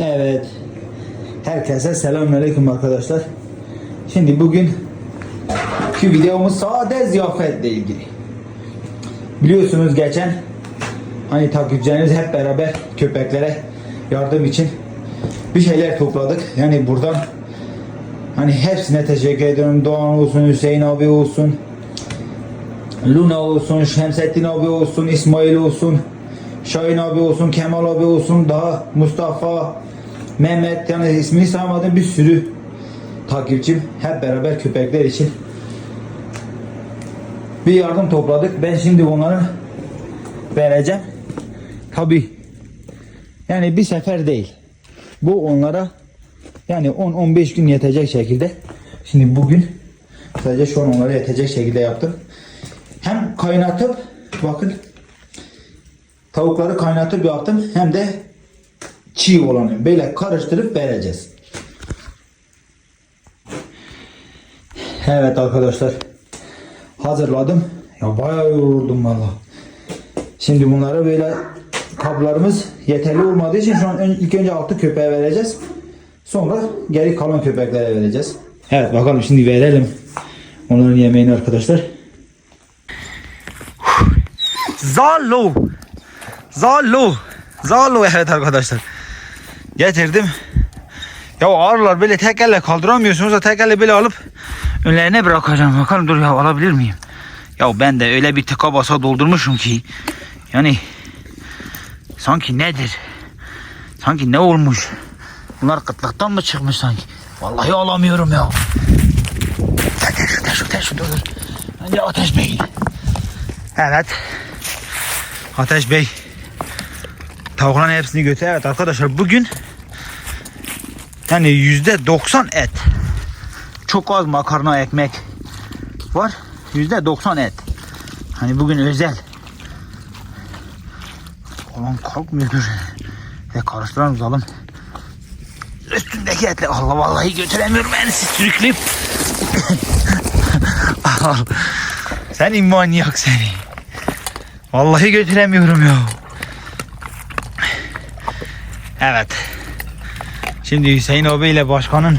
Evet. Herkese selamünaleyküm arkadaşlar. Şimdi bugün ki videomuz sade ziyafetle ilgili. Biliyorsunuz geçen hani takipçilerimiz hep beraber köpeklere yardım için bir şeyler topladık. Yani buradan hani hepsine teşekkür ediyorum. Doğan olsun, Hüseyin abi olsun, Luna olsun, Şemsettin abi olsun, İsmail olsun, Şahin abi olsun, Kemal abi olsun, daha Mustafa, Mehmet yani ismini saymadığım bir sürü takipçim hep beraber köpekler için bir yardım topladık. Ben şimdi onları vereceğim. Tabi yani bir sefer değil. Bu onlara yani 10-15 gün yetecek şekilde. Şimdi bugün sadece şu an onlara yetecek şekilde yaptım. Hem kaynatıp bakın tavukları kaynatıp yaptım hem de çiğ olanı böyle karıştırıp vereceğiz. Evet arkadaşlar hazırladım. Ya bayağı yoruldum valla. Şimdi bunlara böyle kaplarımız yeterli olmadığı için şu an ön- ilk önce altı köpeğe vereceğiz. Sonra geri kalan köpeklere vereceğiz. Evet bakalım şimdi verelim onların yemeğini arkadaşlar. Zalo. Zalo. Zalo evet arkadaşlar. Getirdim. Ya ağırlar böyle tek elle kaldıramıyorsunuz da tek elle böyle alıp önlerine bırakacağım. Bakalım dur ya alabilir miyim? Ya ben de öyle bir tıka basa doldurmuşum ki yani sanki nedir? Sanki ne olmuş? Bunlar kıtlıktan mı çıkmış sanki? Vallahi alamıyorum ya. Ateş, ateş, ateş, dur, dur. Önce Ateş Bey. Evet. Ateş Bey. Tavukların hepsini götür. Evet arkadaşlar bugün yani yüzde 90 et. Çok az makarna ekmek var. Yüzde 90 et. Hani bugün özel. Olan kalkmıyordur. Ve karıştıran uzalım. Üstündeki etle Allah vallahi götüremiyorum en sürükleyip. Sen manyak seni. Vallahi götüremiyorum ya. Evet. Şimdi Hüseyin abi ile başkanın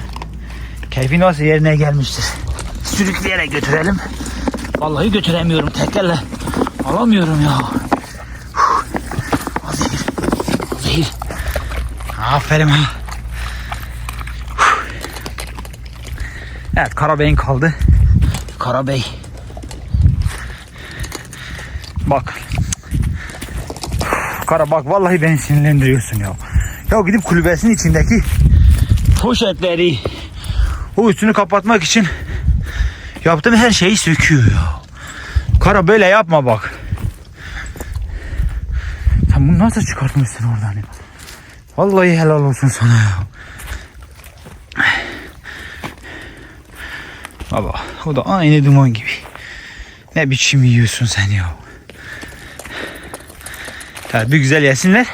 keyfi nasıl yerine gelmiştir. Sürükleyerek götürelim. Vallahi götüremiyorum tekerle. Alamıyorum ya. Azir. Azir. Aferin ha. Evet Karabey'in kaldı. Karabey. Bak. Kara bak vallahi beni sinirlendiriyorsun ya. Ya gidip kulübesinin içindeki poşetleri o üstünü kapatmak için yaptığım her şeyi söküyor ya. Kara böyle yapma bak. Sen bunu nasıl çıkartmışsın oradan ya? Vallahi helal olsun sana ya. Baba o da aynı duman gibi. Ne biçim yiyorsun sen ya. Tabii bir güzel yesinler.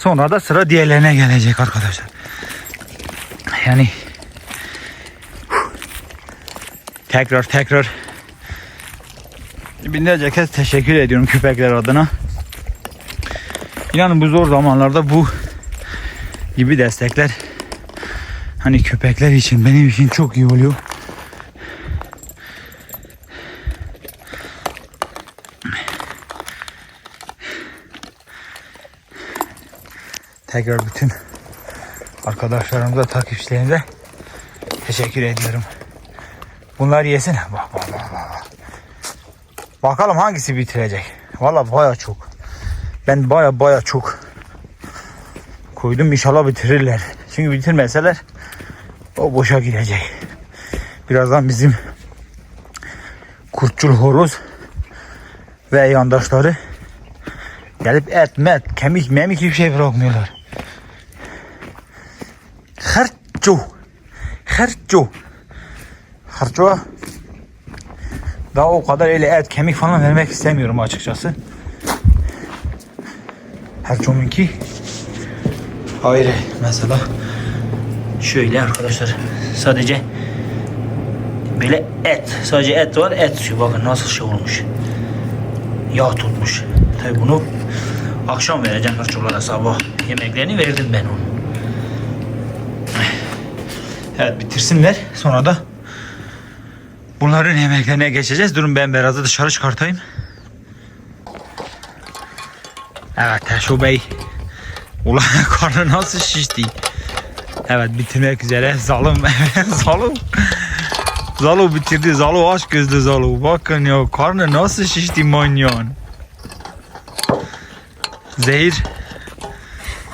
Sonra da sıra diğerlerine gelecek arkadaşlar. Yani tekrar tekrar binlerce kez teşekkür ediyorum köpekler adına. İnanın bu zor zamanlarda bu gibi destekler hani köpekler için benim için çok iyi oluyor. Tekrar bütün arkadaşlarımıza, takipçilerimize teşekkür ediyorum. Bunlar yesin. Bak bak bak bak. Bakalım hangisi bitirecek. Valla baya çok. Ben baya baya çok koydum inşallah bitirirler. Çünkü bitirmeseler o boşa gidecek. Birazdan bizim kurtçul horoz ve yandaşları gelip et, met, kemik, memik hiçbir şey bırakmıyorlar. Harco. Harco. Harco. Daha o kadar öyle et, kemik falan vermek istemiyorum açıkçası. Harco'nunki ayrı mesela. Şöyle arkadaşlar. Sadece böyle et. Sadece et var. Et suyu. Bakın nasıl şey olmuş. Yağ tutmuş. Tabi bunu akşam vereceğim hırçolara sabah. Yemeklerini verdim ben onu. Evet bitirsinler. Sonra da bunların yemeklerine geçeceğiz. Durun ben Beraz'ı dışarı çıkartayım. Evet Teşo Bey. Ulan karnı nasıl şişti. Evet bitirmek üzere. Zalım. Zalım. Zalo bitirdi. Zalo aç gözlü Zalo. Bakın ya karnı nasıl şişti manyağın. Zehir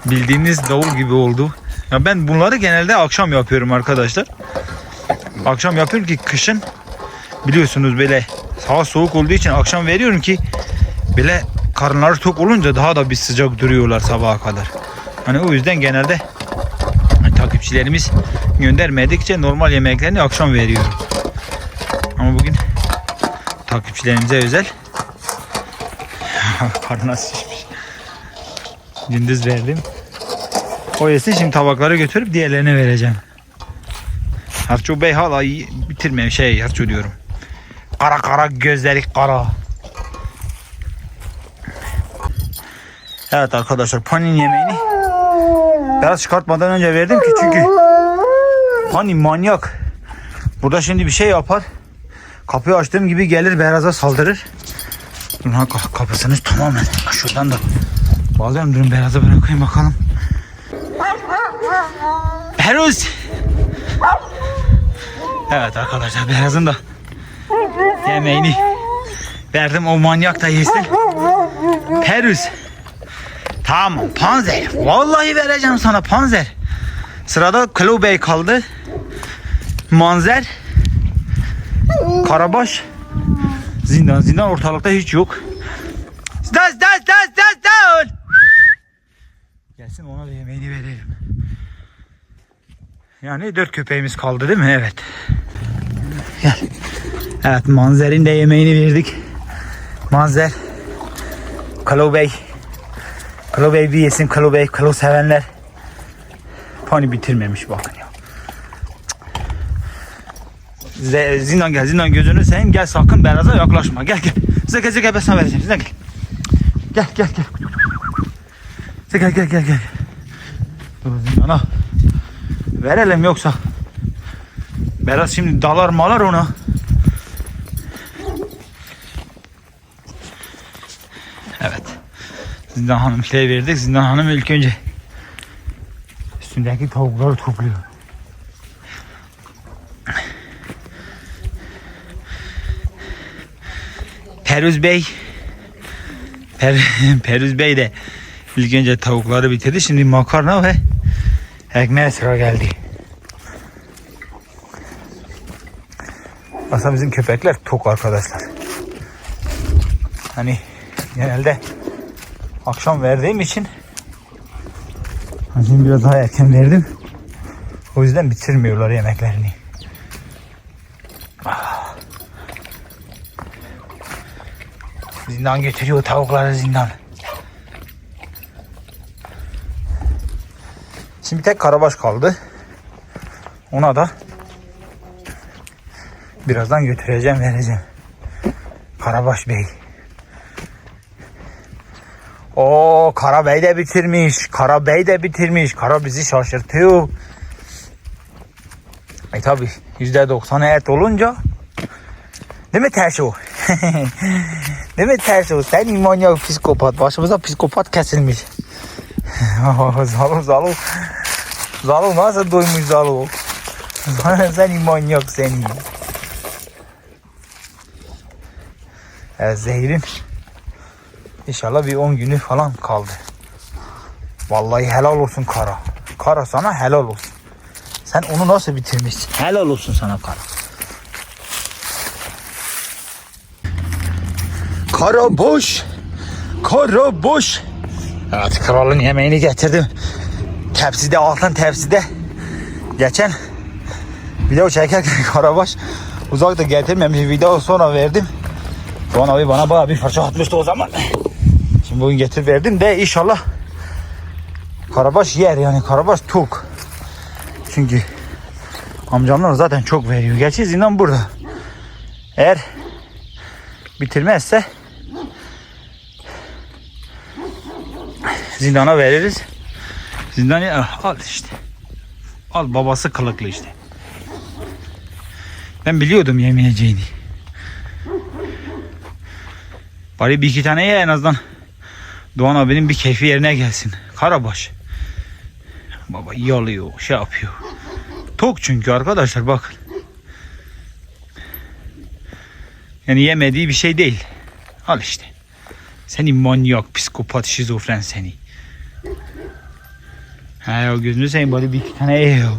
bildiğiniz davul gibi oldu. Ya ben bunları genelde akşam yapıyorum arkadaşlar. Akşam yapıyorum ki kışın biliyorsunuz böyle hava soğuk olduğu için akşam veriyorum ki böyle karınları tok olunca daha da bir sıcak duruyorlar sabaha kadar. Hani o yüzden genelde takipçilerimiz göndermedikçe normal yemeklerini akşam veriyorum. Ama bugün takipçilerimize özel karnına şişmiş. Gündüz verdim. O yesin şimdi tabakları götürüp diğerlerine vereceğim. Harço Bey hala bitirmiyor şey Harço diyorum. Kara kara gözleri kara. Evet arkadaşlar panin yemeğini biraz çıkartmadan önce verdim ki çünkü pani manyak. Burada şimdi bir şey yapar. Kapıyı açtığım gibi gelir beyraza saldırır. Bunun ka- kapısını tamamen şuradan da bağlıyorum. Durun beyraza bırakayım bakalım. Peruz. Evet arkadaşlar beyrazın da yemeğini verdim o manyak da yesin. Peruz. Tamam panzer. Vallahi vereceğim sana panzer. Sırada Klo kaldı. Manzer. Karabaş. Zindan. Zindan ortalıkta hiç yok. Yemeğini verelim. Yani dört köpeğimiz kaldı değil mi? Evet. Gel. Evet Manzer'in de yemeğini verdik. Manzer. Kalo Bey. Kalo Bey bir yesin Kalo Bey. Kalo sevenler. Pani bitirmemiş bakın ya. Z- zindan gel zindan gözünü seveyim gel sakın beyraza yaklaşma gel gel. Zeka zeka ben sana vereceğim zindan gel. Gel gel gel. Zeka gel gel gel. Dur zindana. Verelim yoksa. Beraz şimdi dalar malar ona. Evet. Zindan Hanım şey verdik. Zindan Hanım ilk önce üstündeki tavukları topluyor. Peruz Bey Per, Peruz Bey de ilk önce tavukları bitirdi. Şimdi makarna ve ekmeğe sıra geldi. Aslında bizim köpekler tok arkadaşlar. Hani genelde akşam verdiğim için şimdi biraz daha erken verdim. O yüzden bitirmiyorlar yemeklerini. Zindan götürüyor tavukları zindan. Şimdi tek karabaş kaldı. Ona da birazdan götüreceğim vereceğim. Karabaş Bey. O Kara Bey de bitirmiş. Kara Bey de bitirmiş. Kara bizi şaşırtıyor. E tabi %90 et olunca Değil mi Terso? Değil mi Terso? Sen manyak psikopat. Başımıza psikopat kesilmiş. Zalo Zalo. Zalo nasıl doymuş Zalo? Sen manyak seni. Evet, Zehir'in inşallah bir 10 günü falan kaldı. Vallahi helal olsun Kara. Kara sana helal olsun. Sen onu nasıl bitirmişsin? Helal olsun sana Kara. Kara boş. Kara boş. Evet kralın yemeğini getirdim. Tepside altın tepside. Geçen video çekerken Karabaş uzakta getirmemiş video sonra verdim. Doğan abi bana bayağı bir parça atmıştı o zaman. Şimdi bugün getir verdim de inşallah Karabaş yer yani Karabaş tok. Çünkü amcamlar zaten çok veriyor. Gerçi zindan burada. Eğer bitirmezse zindana veririz. Zindan ya al işte. Al babası kılıklı işte. Ben biliyordum yemeyeceğini. Bari bir iki tane ye en azından. Doğan abinin bir keyfi yerine gelsin. Karabaş. Baba yalıyor, şey yapıyor. Tok çünkü arkadaşlar bakın. Yani yemediği bir şey değil. Al işte. Seni manyak, psikopat, şizofren seni. He o gözünü seveyim bari bir iki tane ye ya.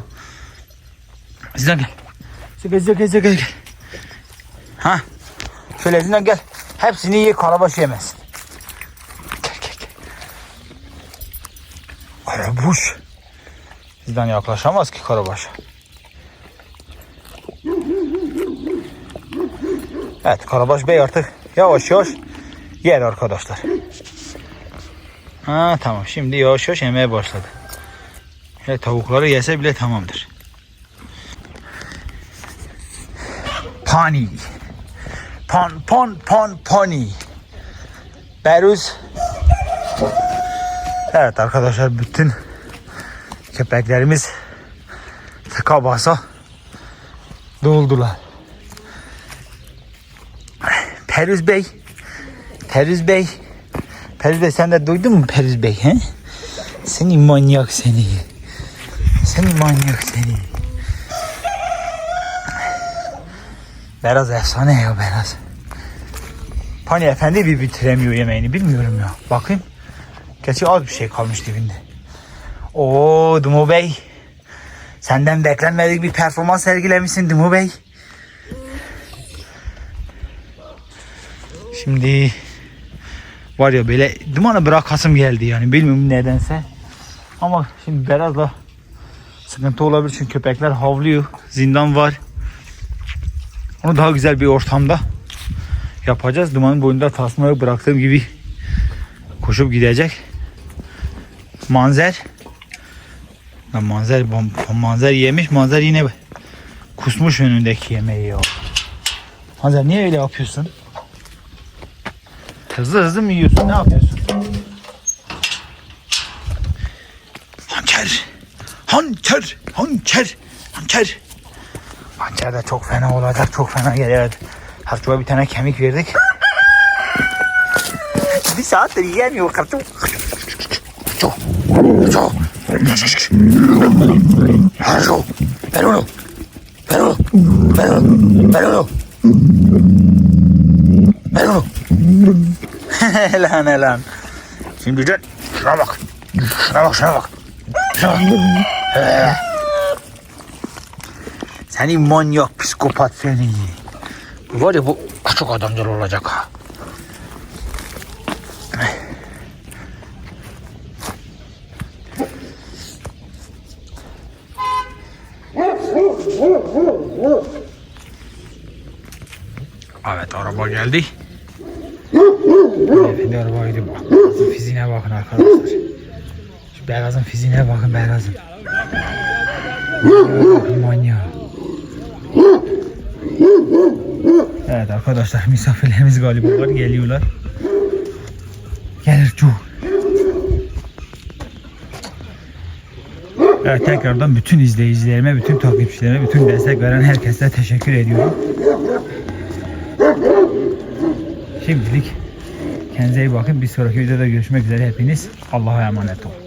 Zindan gel. Gel gel gel gel gel. Ha. Şöyle Zindan gel. Hepsini ye karabaş yemez. Gel gel gel. Karabaş. Bizden yaklaşamaz ki karabaş. Evet Karabaş Bey artık yavaş yavaş yer arkadaşlar. Ha tamam şimdi yavaş yavaş yemeye başladı. Şöyle tavukları yese bile tamamdır. Pani. Pan pan pan pani. Beruz. Evet arkadaşlar bütün köpeklerimiz tıka basa doldular. Perüz Bey. Perüz Bey. Perüz Bey sen de duydun mu Perüz Bey? He? Seni manyak seni. Seni manyak seni. Beraz efsane ya Beraz. Pani Efendi bir bitiremiyor yemeğini bilmiyorum ya. Bakayım. Gerçi az bir şey kalmış dibinde. Oo Dumu Bey. Senden beklenmedik bir performans sergilemişsin Dumu Bey. Şimdi var ya böyle dumanı bırakasım geldi yani bilmiyorum nedense. Ama şimdi biraz da sıkıntı olabilir çünkü köpekler havlıyor. Zindan var. Onu daha güzel bir ortamda yapacağız. Dumanın boyunda tasmayı bıraktığım gibi koşup gidecek. Manzer Lan manzer manzer yemiş manzer yine kusmuş önündeki yemeği ya. Manzer niye öyle yapıyorsun? Hızlı hızlı mı yiyorsun? Ne yapıyorsun? Hançer! Hançer! Hançer! Hançer! Hançer de çok fena olacak. Çok fena geliyor. Harçoğa bir tane kemik verdik. bir saattir yiyemiyor kartım. Çok. Çok. Harço. Ver onu. Ver onu. Ver onu. Ver onu. Ver onu. lan lan. Şimdi de şuna bak. Şuna bak şuna bak. Şuna bak. Ee. Seni manyak psikopat seni. Var ya bu çok adamcıl olacak ha. Evet araba geldi. Efendi araba gidiyor. Bak, fiziğine bakın arkadaşlar. Şu beyazın fiziğine bakın beyazın. Evet arkadaşlar misafirlerimiz galiba var geliyorlar. Gelir cu. Evet tekrardan bütün izleyicilerime, bütün takipçilerime, bütün destek veren herkese teşekkür ediyorum. Şimdilik kendinize iyi bakın. Bir sonraki videoda görüşmek üzere hepiniz. Allah'a emanet olun.